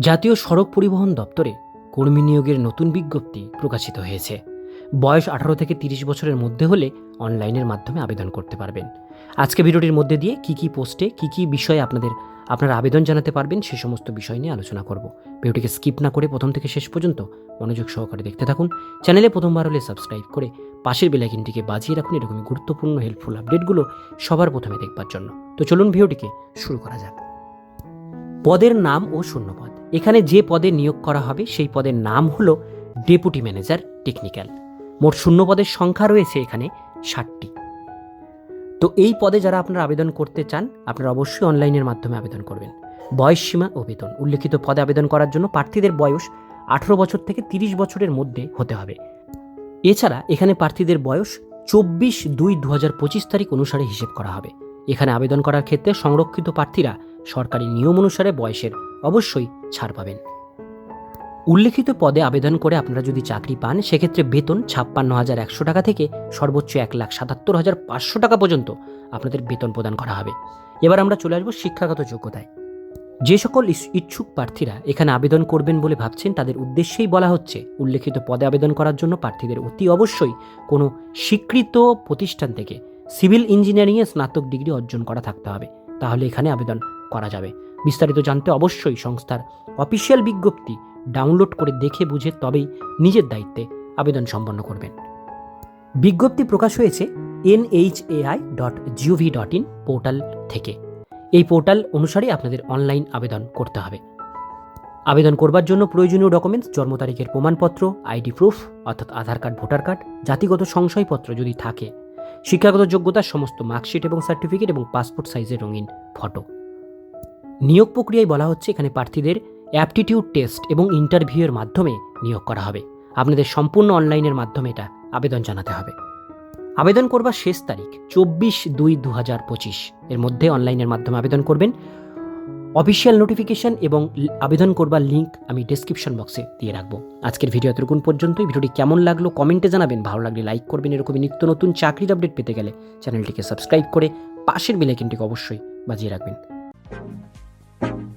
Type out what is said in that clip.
জাতীয় সড়ক পরিবহন দপ্তরে কর্মী নিয়োগের নতুন বিজ্ঞপ্তি প্রকাশিত হয়েছে। বয়স আঠারো থেকে তিরিশ বছরের মধ্যে হলে অনলাইনের মাধ্যমে আবেদন করতে পারবেন। আজকে ভিডিওটির মধ্যে দিয়ে কি কি পোস্টে, কি কি বিষয়ে আপনাদের, আপনারা আবেদন জানাতে পারবেন সে সমস্ত বিষয় নিয়ে আলোচনা করব। ভিডিওটিকে স্কিপ না করে প্রথম থেকে শেষ পর্যন্ত মনোযোগ সহকারে দেখতে থাকুন। চ্যানেলে প্রথমবার হলে সাবস্ক্রাইব করে পাশের বেলাইকিনটিকে বাজিয়ে রাখুন এরকমই গুরুত্বপূর্ণ হেল্পফুল আপডেটগুলো সবার প্রথমে দেখবার জন্য। তো চলুন ভিডিওটিকে শুরু করা যাক। পদের নাম ও শূন্যপদ। এখানে যে পদে নিয়োগ করা হবে, সেই পদের নাম হল ডেপুটি ম্যানেজার টেকনিক্যাল। মোট শূন্য পদের সংখ্যা রয়েছে এখানে ষাটটি। তো এই পদে যারা আপনারা আবেদন করতে চান, আপনারা অবশ্যই অনলাইনের মাধ্যমে আবেদন করবেন। বয়স সীমা ও বেতন। উল্লেখিত পদে আবেদন করার জন্য প্রার্থীদের বয়স আঠারো বছর থেকে তিরিশ বছরের মধ্যে হতে হবে। এছাড়া এখানে প্রার্থীদের বয়স চব্বিশ দুই দু পঁচিশ তারিখ অনুসারে হিসেব করা হবে। এখানে আবেদন করার ক্ষেত্রে সংরক্ষিত প্রার্থীরা সরকারি নিয়ম অনুসারে বয়সের অবশ্যই ছাড় পাবেন। উল্লেখিত পদে আবেদন করে আপনারা যদি চাকরি পান, সেক্ষেত্রে বেতন ছাপ্পান্ন হাজার একশো টাকা থেকে সর্বোচ্চ এক লাখ সাতাত্তর হাজার পাঁচশো টাকা পর্যন্ত আপনাদের বেতন প্রদান করা হবে। এবার আমরা চলে আসব শিক্ষাগত যোগ্যতায়। যে সকল ইচ্ছুক প্রার্থীরা এখানে আবেদন করবেন বলে ভাবছেন, তাদের উদ্দেশ্যেই বলা হচ্ছে, উল্লেখিত পদে আবেদন করার জন্য প্রার্থীদের অতি অবশ্যই কোনো স্বীকৃত প্রতিষ্ঠান থেকে সিভিল ইঞ্জিনিয়ারিংয়ে স্নাতক ডিগ্রি অর্জন করা থাকতে হবে। তাহলে এখানে আবেদন করা যাবে। বিস্তারিত জানতে অবশ্যই সংস্থার অফিসিয়াল বিজ্ঞপ্তি ডাউনলোড করে দেখে বুঝে তবেই নিজের দায়িত্বে আবেদন সম্পন্ন করবেন। বিজ্ঞপ্তি প্রকাশ হয়েছে NHAI dot gov dot in portal থেকে। এই পোর্টাল অনুসারে আপনাদের অনলাইন আবেদন করতে হবে। আবেদন করবার জন্য প্রয়োজনীয় ডকুমেন্টস, জন্ম তারিখের প্রমাণপত্র, আইডি প্রুফ, অর্থাৎ আধার কার্ড, ভোটার কার্ড, জাতিগত সংশয়পত্র যদি থাকে, শিক্ষাগত যোগ্যতার সমস্ত মার্কশিট এবং সার্টিফিকেট এবং পাসপোর্ট সাইজের রঙিন ফটো। নিয়োগ প্রক্রিয়ায় বলা হচ্ছে এখানে প্রার্থীদের অ্যাপটিটিউড টেস্ট এবং ইন্টারভিউয়ের মাধ্যমে নিয়োগ করা হবে। আপনাদের সম্পূর্ণ অনলাইনের মাধ্যমে এটা আবেদন জানাতে হবে। আবেদন করবার শেষ তারিখ চব্বিশ দুই দু হাজার পঁচিশ। এর মধ্যে অনলাইনের মাধ্যমে আবেদন করবেন। অফিসিয়াল নোটিফিকেশন এবং আবেদন করবার লিঙ্ক আমি ডেসক্রিপশন বক্সে দিয়ে রাখব। আজকের ভিডিও এতটুকুন পর্যন্তই। ভিডিওটি কেমন লাগল কমেন্টে জানাবেন। ভালো লাগলে লাইক করবেন। এরকমই নিত্য নতুন চাকরির আপডেট পেতে গেলে চ্যানেলটিকে সাবস্ক্রাইব করে পাশের বেলাইকনটিকে অবশ্যই বাজিয়ে রাখবেন। thank you